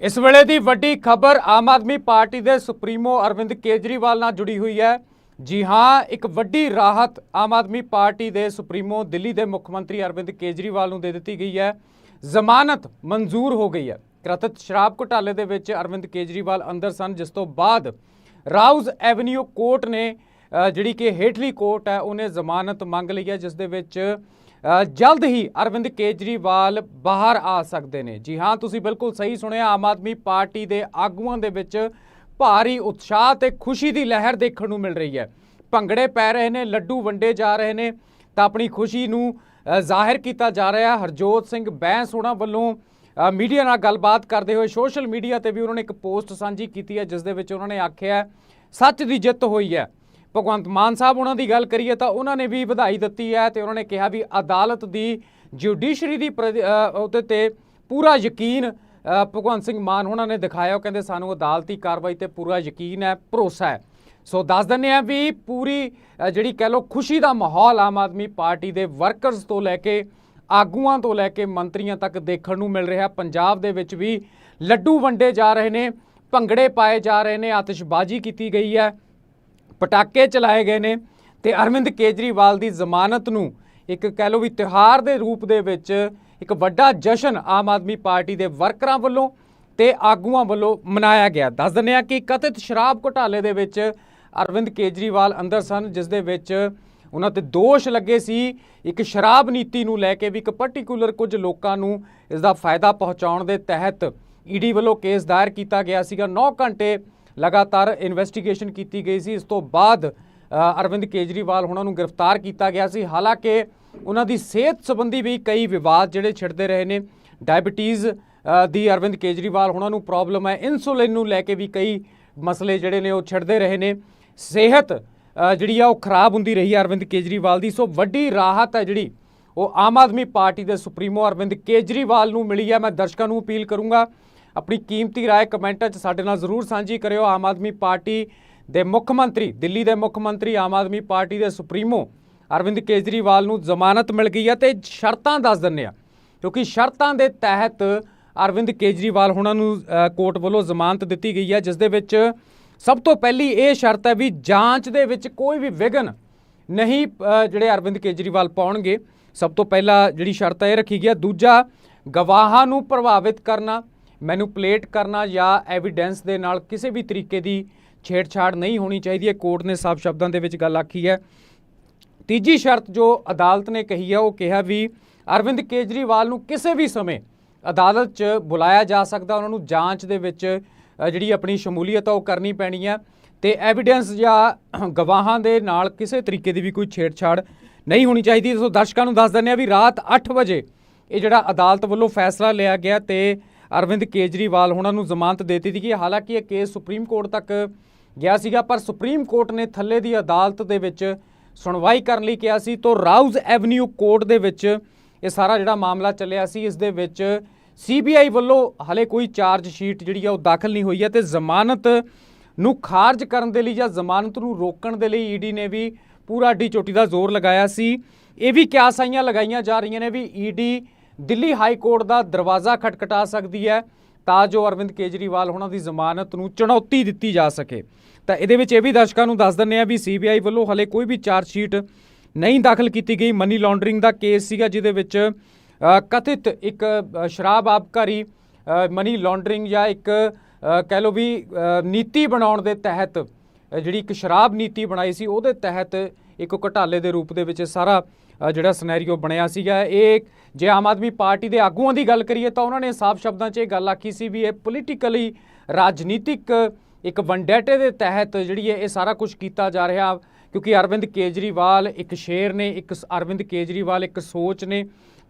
ਇਸ ਵੇਲੇ ਦੀ ਵੱਡੀ ਖਬਰ ਆਮ ਆਦਮੀ ਪਾਰਟੀ ਦੇ ਸੁਪਰੀਮੋ ਅਰਵਿੰਦ ਕੇਜਰੀਵਾਲ ਨਾਲ ਜੁੜੀ ਹੋਈ ਹੈ। ਜੀ ਹਾਂ, ਇੱਕ ਵੱਡੀ ਰਾਹਤ ਆਮ ਆਦਮੀ ਪਾਰਟੀ ਦੇ ਸੁਪਰੀਮੋ ਦਿੱਲੀ ਦੇ ਮੁੱਖ ਮੰਤਰੀ ਅਰਵਿੰਦ ਕੇਜਰੀਵਾਲ ਨੂੰ ਦੇ ਦਿੱਤੀ ਗਈ ਹੈ। ਜ਼ਮਾਨਤ ਮਨਜ਼ੂਰ ਹੋ ਗਈ ਹੈ। ਕ੍ਰਤਿਤ ਸ਼ਰਾਬ ਘੁਟਾਲੇ ਦੇ ਵਿੱਚ ਅਰਵਿੰਦ ਕੇਜਰੀਵਾਲ ਅੰਦਰ ਸਨ, ਜਿਸ ਤੋਂ ਬਾਅਦ ਰਾਉਜ਼ ਐਵਨਿਊ ਕੋਰਟ ਨੇ ਜਿਹੜੀ ਕਿ ਹੇਠਲੀ ਕੋਰਟ ਹੈ, ਉਹਨੇ ਜ਼ਮਾਨਤ ਮੰਗ ਲਈ ਹੈ, ਜਿਸ ਦੇ ਵਿੱਚ ਜਲਦ ਹੀ ਅਰਵਿੰਦ ਕੇਜਰੀਵਾਲ ਬਾਹਰ ਆ ਸਕਦੇ ਨੇ। ਜੀ ਹਾਂ, ਤੁਸੀਂ ਬਿਲਕੁਲ ਸਹੀ ਸੁਣਿਆ, ਆਮ ਆਦਮੀ ਪਾਰਟੀ ਦੇ ਆਗੂਆਂ ਦੇ ਵਿੱਚ ਭਾਰੀ ਉਤਸ਼ਾਹ ਤੇ ਖੁਸ਼ੀ ਦੀ ਲਹਿਰ ਦੇਖਣ ਨੂੰ ਮਿਲ ਰਹੀ ਹੈ। ਭੰਗੜੇ ਪੈ ਰਹੇ ਨੇ, ਲੱਡੂ ਵੰਡੇ ਜਾ ਰਹੇ ਨੇ, ਤਾਂ ਆਪਣੀ ਖੁਸ਼ੀ ਨੂੰ ਜ਼ਾਹਿਰ ਕੀਤਾ ਜਾ ਰਿਹਾ। ਹਰਜੋਤ ਸਿੰਘ ਬੈਂਸ ਹੋਣਾ ਵੱਲੋਂ ਮੀਡੀਆ ਨਾਲ ਗੱਲਬਾਤ ਕਰਦੇ ਹੋਏ ਸੋਸ਼ਲ ਮੀਡੀਆ ਤੇ ਵੀ ਉਹਨਾਂ ਨੇ ਇੱਕ ਪੋਸਟ ਸਾਂਝੀ ਕੀਤੀ ਹੈ, ਜਿਸ ਦੇ ਵਿੱਚ ਉਹਨਾਂ ਨੇ ਆਖਿਆ, ਸੱਚ ਦੀ ਜਿੱਤ ਹੋਈ ਹੈ। ਭਗਵੰਤ ਮਾਨ ਸਾਹਿਬ ਉਹਨਾਂ ਦੀ ਗੱਲ ਕਰੀਏ ਤਾਂ ਉਹਨਾਂ ਨੇ ਵੀ ਵਧਾਈ ਦਿੱਤੀ ਹੈ ਤੇ ਉਹਨਾਂ ਨੇ ਕਿਹਾ ਵੀ ਅਦਾਲਤ ਦੀ ਜੁਡੀਸ਼ਰੀ ਦੀ ਪ੍ਰਤੀ- ਉਹਦੇ ਤੇ ਪੂਰਾ ਯਕੀਨ ਭਗਵੰਤ ਸਿੰਘ ਮਾਨ ਉਹਨਾਂ ਨੇ ਦਿਖਾਇਆ। ਉਹ ਕਹਿੰਦੇ, ਸਾਨੂੰ ਅਦਾਲਤੀ ਕਾਰਵਾਈ ਤੇ ਪੂਰਾ ਯਕੀਨ ਹੈ, ਭਰੋਸਾ ਹੈ। ਸੋ ਦੱਸ ਦਿੰਦੇ ਆ ਵੀ ਪੂਰੀ ਜਿਹੜੀ ਕਹਿ ਲਓ ਖੁਸ਼ੀ ਦਾ ਮਾਹੌਲ ਆਮ ਆਦਮੀ ਪਾਰਟੀ ਦੇ ਵਰਕਰਸ ਤੋਂ ਲੈ ਕੇ, ਆਗੂਆਂ ਤੋਂ ਲੈ ਕੇ ਮੰਤਰੀਆਂ ਤੱਕ ਦੇਖਣ ਨੂੰ ਮਿਲ ਰਿਹਾ। ਪੰਜਾਬ ਦੇ ਵਿੱਚ ਵੀ ਲੱਡੂ ਵੰਡੇ ਜਾ ਰਹੇ ਨੇ, ਭੰਗੜੇ ਪਾਏ ਜਾ ਰਹੇ ਨੇ, ਆਤਿਸ਼ਬਾਜ਼ੀ ਕੀਤੀ ਗਈ ਹੈ। ਪਟਾਕੇ ਚਲਾਏ ਗਏ ਨੇ ਤੇ ਅਰਵਿੰਦ ਕੇਜਰੀਵਾਲ ਦੀ ਜ਼ਮਾਨਤ ਨੂੰ ਇੱਕ ਕਹਿ ਲਓ ਵੀ ਤਿਉਹਾਰ ਦੇ ਰੂਪ ਦੇ ਵਿੱਚ ਇੱਕ ਵੱਡਾ ਜਸ਼ਨ ਆਮ ਆਦਮੀ ਪਾਰਟੀ ਦੇ ਵਰਕਰਾਂ ਵੱਲੋਂ ਤੇ ਆਗੂਆਂ ਵੱਲੋਂ ਮਨਾਇਆ ਗਿਆ। ਦੱਸ ਦਿੰਦੇ ਆ ਕਿ ਕਥਿਤ ਸ਼ਰਾਬ ਘੁਟਾਲੇ ਦੇ ਵਿੱਚ ਅਰਵਿੰਦ ਕੇਜਰੀਵਾਲ ਅੰਦਰ ਸਨ, ਜਿਸ ਦੇ ਵਿੱਚ ਉਹਨਾਂ ਤੇ ਦੋਸ਼ ਲੱਗੇ ਸੀ ਇੱਕ ਸ਼ਰਾਬ ਨੀਤੀ ਨੂੰ ਲੈ ਕੇ ਵੀ ਇੱਕ ਪਾਰਟਿਕੂਲਰ ਕੁਝ ਲੋਕਾਂ ਨੂੰ ਇਸ ਦਾ ਫਾਇਦਾ ਪਹੁੰਚਾਉਣ ਦੇ ਤਹਿਤ ਈਡੀ ਵੱਲੋਂ ਕੇਸ ਦਾਇਰ ਕੀਤਾ ਗਿਆ ਸੀਗਾ। 9 ਘੰਟੇ ਲਗਾਤਾਰ ਇਨਵੈਸਟੀਗੇਸ਼ਨ ਕੀਤੀ ਗਈ ਸੀ। ਇਸ ਤੋਂ ਬਾਅਦ ਅਰਵਿੰਦ ਕੇਜਰੀਵਾਲ ਉਹਨਾਂ ਨੂੰ ਗ੍ਰਿਫਤਾਰ ਕੀਤਾ ਗਿਆ ਸੀ। ਹਾਲਾਂਕਿ ਉਹਨਾਂ ਦੀ ਸਿਹਤ ਸੰਬੰਧੀ ਵੀ ਕਈ ਵਿਵਾਦ ਜਿਹੜੇ ਛਿੜਦੇ ਰਹੇ ਨੇ। ਡਾਇਬੀਟੀਜ਼ ਦੀ ਅਰਵਿੰਦ ਕੇਜਰੀਵਾਲ ਉਹਨਾਂ ਨੂੰ ਪ੍ਰੋਬਲਮ ਹੈ। ਇਨਸੂਲਿਨ ਨੂੰ ਲੈ ਕੇ ਵੀ ਕਈ ਮਸਲੇ ਜਿਹੜੇ ਨੇ ਉਹ ਛਿੜਦੇ ਰਹੇ ਨੇ। ਸਿਹਤ ਜਿਹੜੀ ਆ ਉਹ ਖਰਾਬ ਹੁੰਦੀ ਰਹੀ ਹੈ ਅਰਵਿੰਦ ਕੇਜਰੀਵਾਲ ਦੀ। ਸੋ ਵੱਡੀ ਰਾਹਤ ਹੈ ਜਿਹੜੀ ਉਹ ਆਮ ਆਦਮੀ ਪਾਰਟੀ ਦੇ ਸੁਪਰੀਮੋ ਅਰਵਿੰਦ ਕੇਜਰੀਵਾਲ ਨੂੰ ਮਿਲੀ ਹੈ। ਮੈਂ ਦਰਸ਼ਕਾਂ ਨੂੰ ਅਪੀਲ ਕਰੂੰਗਾ ਆਪਣੀ ਕੀਮਤੀ رائے ਕਮੈਂਟਾਂ 'ਚ ਸਾਡੇ ਨਾਲ ਜ਼ਰੂਰ ਸਾਂਝੀ ਕਰਿਓ ਆਮ ਆਦਮੀ ਪਾਰਟੀ ਦੇ ਮੁੱਖ ਮੰਤਰੀ ਦਿੱਲੀ ਦੇ ਮੁੱਖ ਮੰਤਰੀ ਆਮ ਆਦਮੀ ਪਾਰਟੀ ਦੇ ਸੁਪਰੀਮੋ ਅਰਵਿੰਦ ਕੇਜਰੀਵਾਲ ਨੂੰ ਜ਼ਮਾਨਤ ਮਿਲ ਗਈ ਹੈ ਤੇ ਸ਼ਰਤਾਂ ਦੱਸ ਦਿੰਨੇ ਆ ਕਿਉਂਕਿ ਸ਼ਰਤਾਂ ਦੇ ਤਹਿਤ ਅਰਵਿੰਦ ਕੇਜਰੀਵਾਲ ਹੁਣਾਂ ਨੂੰ ਅ, ਕੋਰਟ ਵੱਲੋਂ ਜ਼ਮਾਨਤ ਦਿੱਤੀ ਗਈ ਹੈ ਜਿਸ ਦੇ ਵਿੱਚ ਸਭ ਤੋਂ ਪਹਿਲੀ ਇਹ ਸ਼ਰਤ ਹੈ ਵੀ ਜਾਂਚ ਦੇ ਵਿੱਚ ਕੋਈ ਵੀ ਵਿਘਨ ਨਹੀਂ ਅ, ਜਿਹੜੇ ਅਰਵਿੰਦ ਕੇਜਰੀਵਾਲ ਪਾਉਣਗੇ ਸਭ ਤੋਂ ਪਹਿਲਾਂ ਜਿਹੜੀ ਸ਼ਰਤ ਹੈ ਇਹ ਰੱਖੀ ਗਿਆ ਦੂਜਾ ਗਵਾਹਾਂ ਨੂੰ ਪ੍ਰਭਾਵਿਤ ਕਰਨਾ ਮੈਨੂਪਲੇਟ ਕਰਨਾ ਜਾਂ ਐਵੀਡੈਂਸ ਦੇ ਨਾਲ ਕਿਸੇ ਵੀ ਤਰੀਕੇ ਦੀ ਛੇੜਛਾੜ ਨਹੀਂ ਹੋਣੀ ਚਾਹੀਦੀ ਹੈ ਕੋਰਟ ਨੇ ਸਾਫ਼ ਸ਼ਬਦਾਂ ਦੇ ਵਿੱਚ ਗੱਲ ਆਖੀ ਹੈ। ਤੀਜੀ ਸ਼ਰਤ ਜੋ ਅਦਾਲਤ ਨੇ ਕਹੀ ਹੈ, ਉਹ ਕਿਹਾ ਵੀ ਅਰਵਿੰਦ ਕੇਜਰੀਵਾਲ ਨੂੰ ਕਿਸੇ ਵੀ ਸਮੇਂ ਅਦਾਲਤ 'ਚ ਬੁਲਾਇਆ ਜਾ ਸਕਦਾ, ਉਹਨਾਂ ਨੂੰ ਜਾਂਚ ਦੇ ਵਿੱਚ ਜਿਹੜੀ ਆਪਣੀ ਸ਼ਮੂਲੀਅਤ ਆ, ਉਹ ਕਰਨੀ ਪੈਣੀ ਹੈ ਤੇ ਐਵੀਡੈਂਸ ਜਾਂ ਗਵਾਹਾਂ ਦੇ ਨਾਲ ਕਿਸੇ ਤਰੀਕੇ ਦੀ ਵੀ ਕੋਈ ਛੇੜਛਾੜ ਨਹੀਂ ਹੋਣੀ ਚਾਹੀਦੀ। ਸੋ ਦਰਸ਼ਕਾਂ ਨੂੰ ਦੱਸ ਦਿੰਦੇ ਆ ਵੀ ਰਾਤ 8 ਵਜੇ ਇਹ ਜਿਹੜਾ ਅਦਾਲਤ ਵੱਲੋਂ ਫੈਸਲਾ ਲਿਆ ਗਿਆ ਤੇ ਅਰਵਿੰਦ ਕੇਜਰੀਵਾਲ ਉਹਨਾਂ ਨੂੰ ਜ਼ਮਾਨਤ ਦੇ ਦਿੱਤੀ ਗਈ ਹਾਲਾਂਕਿ ਇਹ ਕੇਸ ਸੁਪਰੀਮ ਕੋਰਟ ਤੱਕ ਗਿਆ ਸੀਗਾ, ਪਰ ਸੁਪਰੀਮ ਕੋਰਟ ਨੇ ਥੱਲੇ ਦੀ ਅਦਾਲਤ ਦੇ ਵਿੱਚ ਸੁਣਵਾਈ ਕਰਨ ਲਈ ਕਿਹਾ ਸੀ। ਤੋਂ ਰਾਊਜ਼ ਐਵਨਿਊ ਕੋਰਟ ਦੇ ਵਿੱਚ ਇਹ ਸਾਰਾ ਜਿਹੜਾ ਮਾਮਲਾ ਚੱਲਿਆ ਸੀ, ਇਸ ਦੇ ਵਿੱਚ ਸੀਬੀਆਈ ਵੱਲੋਂ ਹਲੇ ਕੋਈ ਚਾਰਜ ਸ਼ੀਟ ਜਿਹੜੀ ਆ ਉਹ ਦਾਖਲ ਨਹੀਂ ਹੋਈ ਹੈ ਤੇ ਜ਼ਮਾਨਤ ਨੂੰ ਖਾਰਜ ਕਰਨ ਦੇ ਲਈ ਜਾਂ ਜ਼ਮਾਨਤ ਨੂੰ ਰੋਕਣ ਦੇ ਲਈ ਈਡੀ ਨੇ ਵੀ ਪੂਰਾ ਡੀ ਚੋਟੀ ਦਾ ਜ਼ੋਰ ਲਗਾਇਆ ਸੀ। ਇਹ ਵੀ ਕਿਆਸਾਈਆਂ ਲਗਾਈਆਂ ਜਾ ਰਹੀਆਂ ਨੇ ਵੀ ਈਡੀ ਦਿੱਲੀ ਹਾਈ ਕੋਰਟ ਦਾ ਦਰਵਾਜ਼ਾ ਖਟਖਟਾ ਸਕਦੀ ਹੈ ਤਾਂ ਜੋ ਅਰਵਿੰਦ ਕੇਜਰੀਵਾਲ ਉਹਨਾਂ ਦੀ ਜ਼ਮਾਨਤ ਨੂੰ ਚੁਣੌਤੀ ਦਿੱਤੀ ਜਾ ਸਕੇ। ਤਾਂ ਇਹਦੇ ਵਿੱਚ ਇਹ ਵੀ ਦਰਸ਼ਕਾਂ ਨੂੰ ਦੱਸ ਦਿੰਨੇ ਆ ਵੀ ਸੀਬੀਆਈ ਵੱਲੋਂ ਹਲੇ ਕੋਈ ਵੀ ਚਾਰਜ ਸ਼ੀਟ ਨਹੀਂ ਦਾਖਲ ਕੀਤੀ ਗਈ। ਮਨੀ ਲਾਂਡਰਿੰਗ ਦਾ ਕੇਸ ਸੀਗਾ ਜਿਹਦੇ ਵਿੱਚ ਕਥਿਤ ਇੱਕ ਸ਼ਰਾਬ ਆਬਕਾਰੀ ਮਨੀ ਲਾਂਡਰਿੰਗ ਜਾਂ ਇੱਕ ਕਹਿ ਲਓ ਵੀ ਨੀਤੀ ਬਣਾਉਣ ਦੇ ਤਹਿਤ ਜਿਹੜੀ ਇੱਕ ਸ਼ਰਾਬ ਨੀਤੀ ਬਣਾਈ ਸੀ, ਉਹਦੇ ਤਹਿਤ ਇੱਕ ਘੁਟਾਲੇ ਦੇ ਰੂਪ ਦੇ ਵਿੱਚ ਇਹ ਸਾਰਾ ਜਿਹੜਾ ਸਿਨੈਰੀਓ ਬਣਿਆ ਸੀਗਾ। ਇਹ ਜੇ ਆਮ ਆਦਮੀ ਪਾਰਟੀ ਦੇ ਆਗੂਆਂ ਦੀ ਗੱਲ ਕਰੀਏ ਤਾਂ ਉਹਨਾਂ ਨੇ ਸਾਫ਼ ਸ਼ਬਦਾਂ 'ਚ ਇਹ ਗੱਲ ਆਖੀ ਸੀ ਵੀ ਇਹ ਪੋਲੀਟੀਕਲੀ ਰਾਜਨੀਤਿਕ ਇੱਕ ਵੰਡੇਟੇ ਦੇ ਤਹਿਤ ਜਿਹੜੀ ਹੈ ਇਹ ਸਾਰਾ ਕੁਝ ਕੀਤਾ ਜਾ ਰਿਹਾ। ਕਿਉਂਕਿ ਅਰਵਿੰਦ ਕੇਜਰੀਵਾਲ ਇੱਕ ਸ਼ੇਰ ਨੇ, ਇੱਕ ਸ- ਅਰਵਿੰਦ ਕੇਜਰੀਵਾਲ ਇੱਕ ਸੋਚ ਨੇ।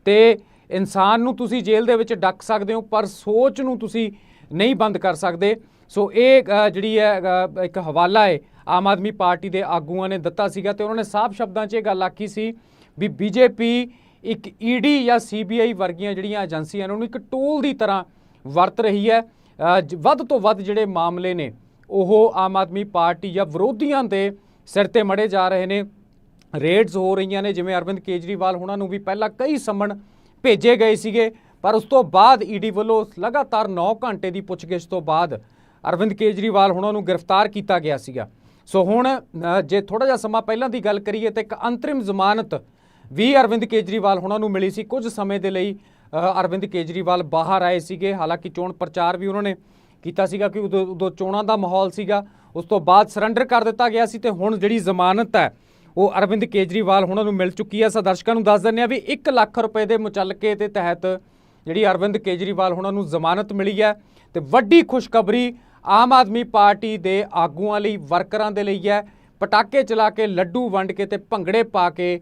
ਤੇ ਇਨਸਾਨ ਨੂੰ ਤੁਸੀਂ ਜੇਲ੍ਹ ਦੇ ਵਿੱਚ ਡੱਕ ਸਕਦੇ ਹੋ, ਪਰ ਸੋਚ ਨੂੰ ਤੁਸੀਂ ਨਹੀਂ ਬੰਦ ਕਰ ਸਕਦੇ। ਸੋ ਇਹ ਜਿਹੜੀ ਹੈ ਇੱਕ ਹਵਾਲਾ ਹੈ। ਆਮ ਆਦਮੀ ਪਾਰਟੀ ਦੇ ਆਗੂਆਂ ਨੇ ਦਿੱਤਾ ਸੀਗਾ ਤੇ ਉਹਨਾਂ ਨੇ ਸਾਫ਼ ਸ਼ਬਦਾਂ 'ਚ ਇਹ ਗੱਲ ਆਖੀ ਸੀ ਵੀ ਬੀਜੇਪੀ ਇੱਕ ਈਡੀ ਜਾਂ ਸੀਬੀਆਈ ਵਰਗੀਆਂ ਜਿਹੜੀਆਂ ਏਜੰਸੀਆਂ ਨੇ ਉਹਨੂੰ ਇੱਕ ਟੂਲ ਦੀ ਤਰ੍ਹਾਂ ਵਰਤ ਰਹੀ ਹੈ। ਵੱਧ ਤੋਂ ਵੱਧ ਜਿਹੜੇ ਮਾਮਲੇ ਨੇ, ਉਹ ਆਮ ਆਦਮੀ ਪਾਰਟੀ ਜਾਂ ਵਿਰੋਧੀਆਂ ਦੇ ਸਿਰ ਤੇ ਮੜੇ ਜਾ ਰਹੇ ਨੇ। ਰੇਡਸ ਹੋ ਰਹੀਆਂ ਨੇ, ਜਿਵੇਂ ਅਰਵਿੰਦ ਕੇਜਰੀਵਾਲ ਹੁਣਾਂ ਨੂੰ ਵੀ ਪਹਿਲਾਂ ਕਈ ਸਮਣ ਭੇਜੇ ਗਏ ਸੀਗੇ, ਪਰ ਉਸ ਤੋਂ ਬਾਅਦ ਈਡੀ ਵੱਲੋਂ ਲਗਾਤਾਰ 9 ਘੰਟੇ ਦੀ ਪੁੱਛਗਿੱਛ ਤੋਂ ਬਾਅਦ ਅਰਵਿੰਦ ਕੇਜਰੀਵਾਲ ਹੁਣਾਂ ਨੂੰ ਗ੍ਰਿਫਤਾਰ ਕੀਤਾ ਗਿਆ ਸੀਗਾ। ਸੋ ਹੁਣ ਜੇ ਥੋੜਾ ਜਿਹਾ ਸਮਾਂ ਪਹਿਲਾਂ ਦੀ ਗੱਲ ਕਰੀਏ ਤਾਂ ਇੱਕ ਅੰਤਰਿਮ ਜ਼ਮਾਨਤ ਵੀ ਅਰਵਿੰਦ ਕੇਜਰੀਵਾਲ ਹੁਣਾਂ ਨੂੰ ਮਿਲੀ ਸੀ ਕੁਝ ਸਮੇਂ ਦੇ ਲਈ। ਅਰਵਿੰਦ ਕੇਜਰੀਵਾਲ ਬਾਹਰ ਆਏ ਸੀਗੇ, ਹਾਲਾਂਕਿ ਚੋਣ ਪ੍ਰਚਾਰ ਵੀ ਉਹਨਾਂ ਨੇ ਕੀਤਾ ਸੀਗਾ ਕਿ ਉਦੋਂ ਉਦੋਂ ਚੋਣਾਂ ਦਾ ਮਾਹੌਲ ਸੀਗਾ। ਉਸ ਤੋਂ ਬਾਅਦ ਸਰੈਂਡਰ ਕਰ ਦਿੱਤਾ ਗਿਆ ਸੀ ਤੇ ਹੁਣ ਜਿਹੜੀ ਜ਼ਮਾਨਤ ਹੈ, ਉਹ ਅਰਵਿੰਦ ਕੇਜਰੀਵਾਲ ਹੁਣਾਂ ਨੂੰ ਮਿਲ ਚੁੱਕੀ ਹੈ। ਸੋ ਦਰਸ਼ਕਾਂ ਨੂੰ ਦੱਸ ਦਿੰਦੇ ਆ ਵੀ 1 ਲੱਖ ਰੁਪਏ ਦੇ ਮੁਚਲਕੇ ਦੇ ਤਹਿਤ ਜਿਹੜੀ ਅਰਵਿੰਦ ਕੇਜਰੀਵਾਲ ਹੁਣਾਂ ਨੂੰ ਜ਼ਮਾਨਤ ਮਿਲੀ ਹੈ ਤੇ ਵੱਡੀ ਖੁਸ਼ਖਬਰੀ ਆਮ ਆਦਮੀ ਪਾਰਟੀ ਦੇ ਆਗੂਆਂ ਲਈ ਵਰਕਰਾਂ ਦੇ ਲਈ ਹੈ। ਪਟਾਕੇ ਚਲਾ ਕੇ ਲੱਡੂ ਵੰਡ ਕੇ ਤੇ ਭੰਗੜੇ ਪਾ ਕੇ